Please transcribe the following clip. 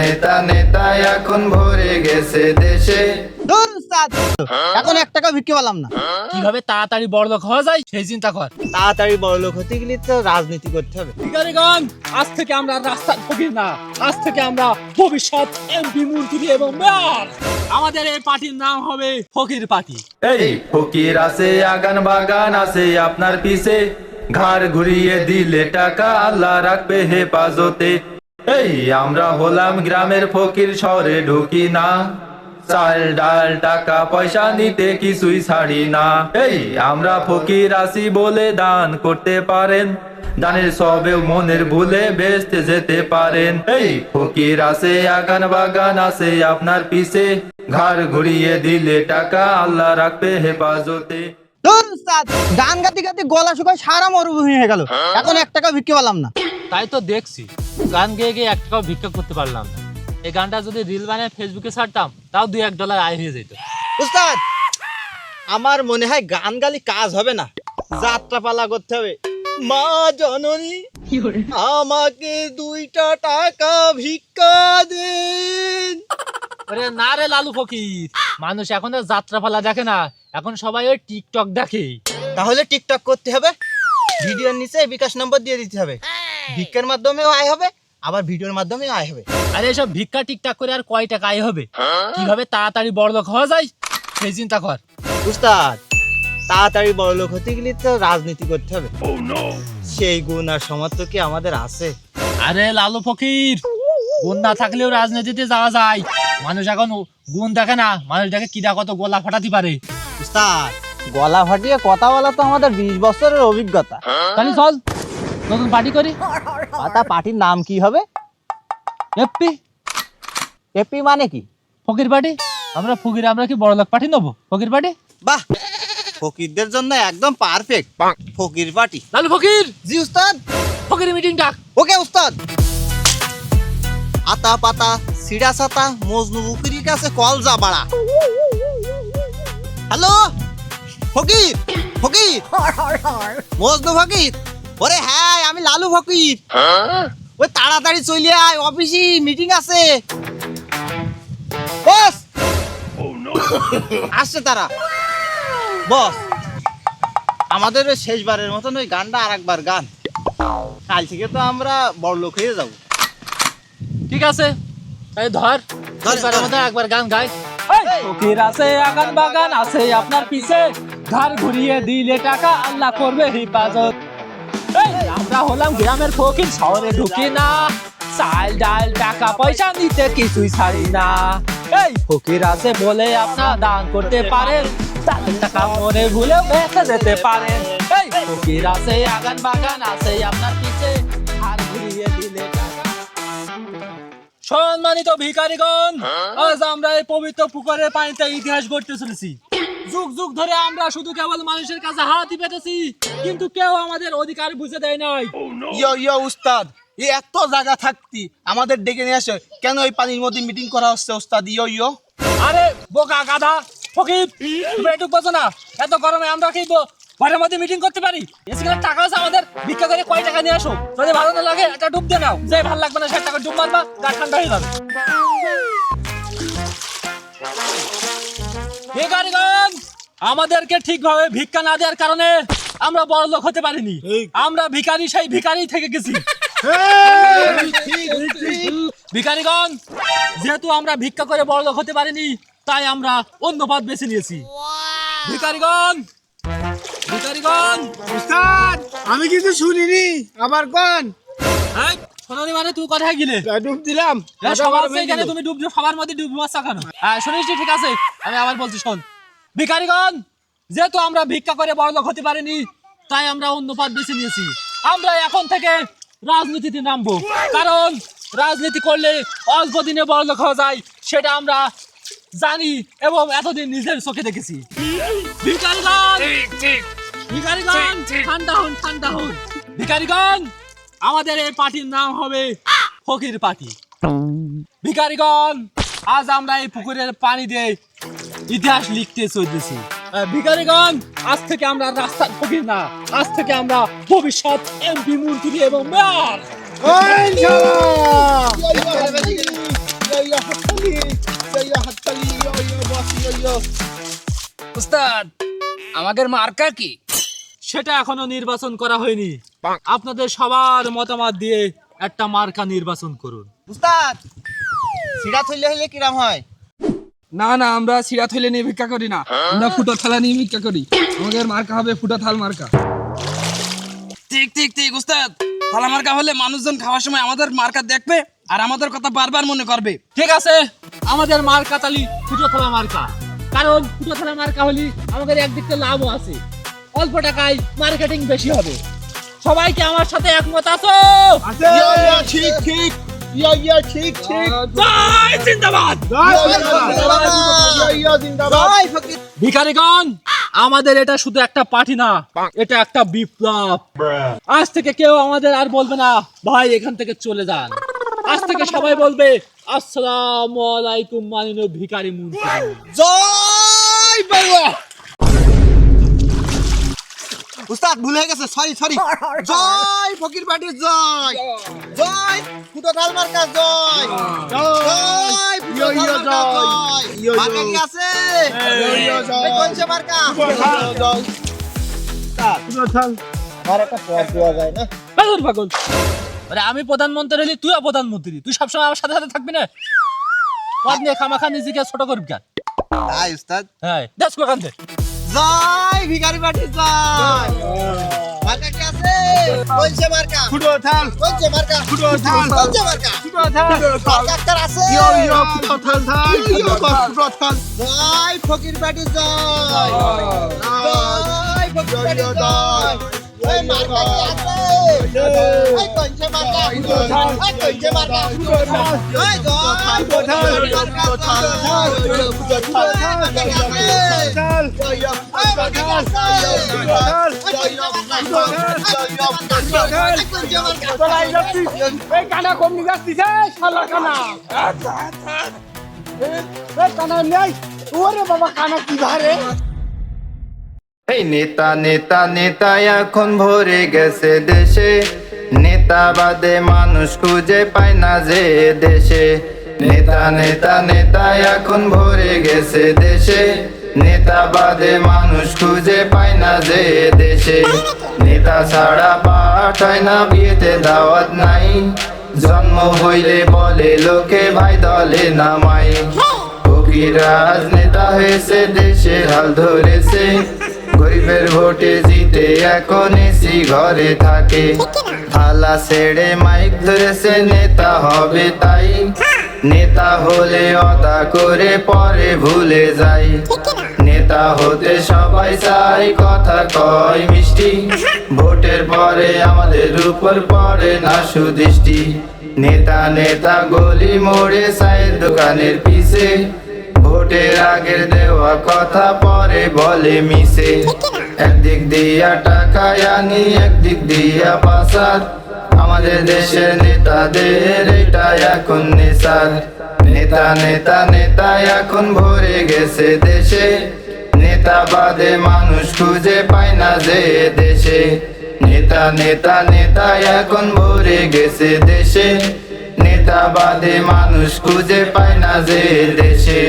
নেতা নেতা এখন ভরে গেছে দেশে। এখন এক টাকা ভিক্ষে পেলাম না। কীভাবে তাড়াতাড়ি বড় লোক হওয়া যায় সেই চিন্তা কর। তাড়াতাড়ি বড় লোক হতে গেলে তো রাজনীতি করতে হবে। আজ থেকে আমরা রাস্তার ফকির না। আজ থেকে আমরা ভবিষ্যৎ এমপি মন্ত্রী এবং মেয়র। আমাদের এই পার্টির নাম হবে ফকির পার্টি। এই ফকির আছে আগান বাগান আছে আপনার পিছে। ঘর ঘুরিয়ে দিলে টাকা আল্লাহ রাখবে হেফাজতে। এই আমরা হলাম গ্রামের ফকির শহরে ঢুকি না। চাল ডাল টাকা পয়সা নিতে কিছুই ছাড়ি না। এই আমরা ফকির আসি বলে দান করতে পারেন। দানের সবে মনের ভুলে বেসতে যেতে পারেন। এই ফকির আছে আগান বাগান আছে আপনার পিছে। ঘাড় ঘুরিয়ে দিলে টাকা আল্লাহ রাখবে হেফাজতে। গান গাতে গাতে গলা শুকায় সারা মরুভূমি হয়ে গেল। এখন এক টাকা ভিক্ষে পেলাম না। তাই তো দেখছি। গান গেয়ে গিয়ে এক টাকাও ভিক্ষা করতে পারলাম না। এই গানটা যদি রিল বানিয়ে ফেসবুকে ছাড়তাম তাও দুই এক ডলার আয় হয়ে যেত। উস্তাদ আমার মনে হয় গান গালি কাজ হবে না। যাত্রা পালা করতে হবে। মা জননী আমাকে দুইটা টাকা ভিক্ষা দেন। আরে না রে লালু ফকির মানুষ এখন আর যাত্রা পালা দেখে না এখন সবাই ওই টিকটক দেখে। তাহলে টিকটক করতে হবে। ভিডিওর নিচে বিকাশ নম্বর দিয়ে দিতে হবে। ভিক্ষার মাধ্যমেও আয় হবে আবার ভিডিওর মাধ্যমেও আয় হবে। আরে এসব ভিক্ষা টিকটাক করে আর কয় টাকা আয় হবে? কীভাবে তাড়াতাড়ি বড় লোক হওয়া যায় সেই চিন্তা কর। উস্তাদ তাড়াতাড়ি বড় লোক হতে গেলে তো রাজনীতি করতে হবে। সেই গুণ আর সমর্থ কি আমাদের আছে? আরে লালু ফকির গুণ না থাকলেও রাজনীতিতে যাওয়া যায়। মানুষ এখন গুণ দেখে না মানুষ দেখে কিরা কত গোলা ফাটাতে পারে। উস্তাদ গলা ফাটিয়ে কথা বলা তো আমাদের বিশ বছরের অভিজ্ঞতা। তাহলে চল নতুন পার্টি করি? পাতা পার্টির নাম কি হবে? এপি এপি মানে কি? ফকির পার্টি। আমরা ফকির আমরা কি বড় লোক পার্টি নেব? ফকির পার্টি? বাহ! ফকিরদের জন্য একদম পারফেক্ট ফকির পার্টি। লালু ফকির! জি উস্তাদ। ফকির মিটিং ডাক। ওকে উস্তাদ। আতা পাতা সিডা সাতা মজনু উকিরির কাছে কল যা বাড়া। হ্যালো? ফকির ফকির। মজনু ফকির। ওরে হ্যাঁ আমি লালু ফকির। ওই তাড়াতাড়ি চলে আয় অফিসে মিটিং আছে। বস। আসছে তারা। বস। আমাদের ওই শেষবারের মতন ওই গানটা আর একবার গান। কাল থেকে তো আমরা বড় লোক হয়ে যাব। ঠিক আছে। এই ধর ধর, এবার আমাদের একবার গান গাই। ফকির আছে আগান বাগান আছে আপনার পিছে। ঘর ঘুরিয়ে দিলে টাকা আল্লাহ করবে হিফাজত। আমরা হলাম গ্রামের ফকির, শহরে ঢুকি না। চাল ডাল, টাকা পয়সা নিতে কিছুই ছাড়ি না। এই ফকির আছে বলে আপনার দান করতে পারেন টাকা মনে ভুলে বেঁচে যেতে পারেন। এই ফকির আছে, আগান বাগান আছে, আপনার পিছে ঘর ঘুরিয়ে দিলে সম্মানিত ভিখারিগণ, আজ আমরা এই পবিত্র পুকুরের পানিতে ইতিহাস গড়তে চলেছি। যুগ যুগ ধরে আমরা শুধু কেবল মানুষের কাছে হাতই পেতেছি কিন্তু কেউ আমাদের অধিকার বুঝে দেয় নাই। ইয়ো ইয়ো উস্তাদ এই এত জায়গা থাকতি আমাদের ডেকে নিয়ে আসে। কেন এই পানির মধ্যে মিটিং করা হচ্ছে উস্তাদ? ইয়ো ইয়ো। আরে বোকা গাধা ফকির তুমি একটু বোঝো না। এত গরমে আমরা কি ঘরের মধ্যে মিটিং করতে পারি? এসে টাকা আছে আমাদের ভিক্ষা করে কয় টাকা নিয়ে আসো? যদি ভালো না লাগে একটা ডুব দিয়ে নাও। যে ভালো লাগবে না সে টাকা ডুব মারবা গা ঠান্ডা হয়ে যাবে। ভিখারিগণ আমাদেরকে ঠিকভাবে ভিক্ষা না দেওয়ার কারণে আমরা বড় লোক হতে পারিনি। আমরা ভিখারি সেই ভিখারি থেকে গেছি। ভিখারিগণ যেহেতু আমরা ভিক্ষা করে বড় লোক হতে পারিনি তাই আমরা অন্য পথ বেছে নিয়েছি। ভিখারিগণ ভিখারিগণ। উস্তাদ আমি কিছু শুনিনি। আবার কোন। সোনালি মানে তুই কোথায় গেলে? ডুব দিলাম। সবার এখানে তুমি ডুব সবার মধ্যে ডুব মাছ কেন? হ্যাঁ শুনিস ঠিক আছে? আমি আবার বলছি শোন। ভিখারিগণ যেহেতু আমরা ভিক্ষা করে বড় লোক হতে পারিনি তাই আমরা অন্য পথ বেছে নিয়েছি। আমরা এখন থেকে রাজনীতিতে নামবো। কারণ রাজনীতি করলে অল্প দিনে বড় লোক হওয়া যায় সেটা আমরা জানি এবং এতদিন নিজের চোখে দেখেছি। ভিখারিগণ ঠান্ডা হন ঠান্ডা হন। ভিখারিগণ আমাদের এই পার্টির নাম হবে ফকির পার্টি। ভিখারিগণ আজ আমরা এই পুকুরের পানি দিয়ে ইতিহাস লিখতে চলতেছি ভিখারিগণ, আজ থেকে আমরা রাস্তার ফকির না আজ থেকে আমরা ভবিষ্যৎ এমপি মন্ত্রী এবং মেয়র। আমাদের মার্কা কি? সেটা এখনও নির্বাচন করা হয়নি। আপনাদের সবার মতামত দিয়ে একটা মার্কা নির্বাচন করুন। উস্তাদ থইলে হইলে কিরাম হয়? না না আমরা সিরা থইলে নিয়ে ভিক্ষা করি না। আমরা ফুটো থালা নিয়ে ভিক্ষা করি। আমাদের মার্কা হবে ফুটো থাল মার্কা। ঠিক ঠিক ঠিক উস্তাদ। থালা মার্কা হলে মানুষজন খাওয়ার সময় আমাদের মার্কা দেখবে আর আমাদের কথা বারবার মনে করবে। ঠিক আছে আমাদের মার্কা তালি ফুটো থালা মার্কা। কারণ ফুটো থালা মার্কা হলে আমাদের একদিক থেকে লাভও আছে। অল্প টাকায় মার্কেটিং বেশি হবে। সবাইকে আমার সাথে একমত আছো? ঠিক ঠিক। ইয়া ইয়া ঠিক ঠিক জয় জিন্দাবাদ জিন্দাবাদ জয় ফকির ভিখারিগণ আমাদের এটা শুধু একটা পার্টি না এটা একটা বিপ্লব। আজ থেকে কেউ আমাদের আর বলবে না ভাই এখান থেকে চলে যান। আজ থেকে সবাই বলবে আসসালামু আলাইকুম মাননীয় ভিখারি মন্ত্রী জয় বাংলা উস্তাদ ভুল হয়ে গেছে সরি সরি জয় ফকির পার্টির জয়। জয়। ফুটো থাল মার্কা জয়। জয়। ফুটো ইয়া, ইয়া, জয়। ইয়া, ইয়া। মার্কা কি আছে? ইয়া, ইয়া, জয়। এই কোনছে মার্কা? জয়। উস্তাদ, আমার একটা পদ দেওয়া যায় না? পাগল পাগল। আরে আমি প্রধানমন্ত্রী হলি তুইও প্রধানমন্ত্রী। তুই সবসময় আমার সাথে সাথে থাকবি না? পদ নিয়ে খামাখা নিজেকে ছোট করবি কেন? তাই উস্তাদ? হ্যাঁ দেখ ওখান থেকে জয় ভিখারি পার্টির জয়। মার্কা কি আছে? কোনছে মার্কা। ফুটো থাল। কোনছে মার্কা। ফুটো থাল। কোনছে মার্কা। ফুটো থাল। একটা আছে? ইয়া ইয়া ফুটো থাল থাল। ফুটো থাল জয় ফকির পার্টি জয়। জয়। ফকির পার্টি জয়। কানা কম নিগাস দিছে শালা কানা কানা নেই ওরে বাবা কানা কি ভারে এই নেতা নেতা নেতা এখন ভরে গেছে দেশে। নেতা বাদে মানুষ খুঁজে পায় না যে দেশে। নেতা নেতা নেতা এখন ভরে গেছে দেশে। নেতা বাদে মানুষ খুঁজে পায় না যে দেশে। নেতা ছাড়া পাঠায় না, বিয়েতে দাওয়াত নাই। জন্ম হইলে বলে লোকে, ভাই দলে নামাই ফকির রাজনেতা হয়েছে দেশে হাল ধরেছে। গরিবের ভোটে জিতে এখন এসি ঘরে থাকে। থালা ছেড়ে মাইক ধরেছে, নেতা হবে তাই। নেতা হলে অদা করে পরে ভুলে যাই। নেতা হতে সবাই চাই কথা কয় মিষ্টি। ভোটের পরে আমাদের উপর পড়ে না সুদৃষ্টি। নেতা নেতা গলি মোড়ে চায়ের দোকানের পিছে। ভোটের আগের দেওয়া কথা পরে বলে মিশে। একদিক দিয়া টাকা আনি, একদিক দিয়া পাসার আমাদের দেশের নেতাদের এটা এখন নেশার। নেতা নেতা নেতা এখন ভরে গেছে দেশে। নেতা বাদে মানুষ খুঁজে পায় না যে দেশে। নেতা নেতা নেতা এখন ভরে গেছে দেশে। নেতা বাদে মানুষ খুঁজে পায় না যে দেশে।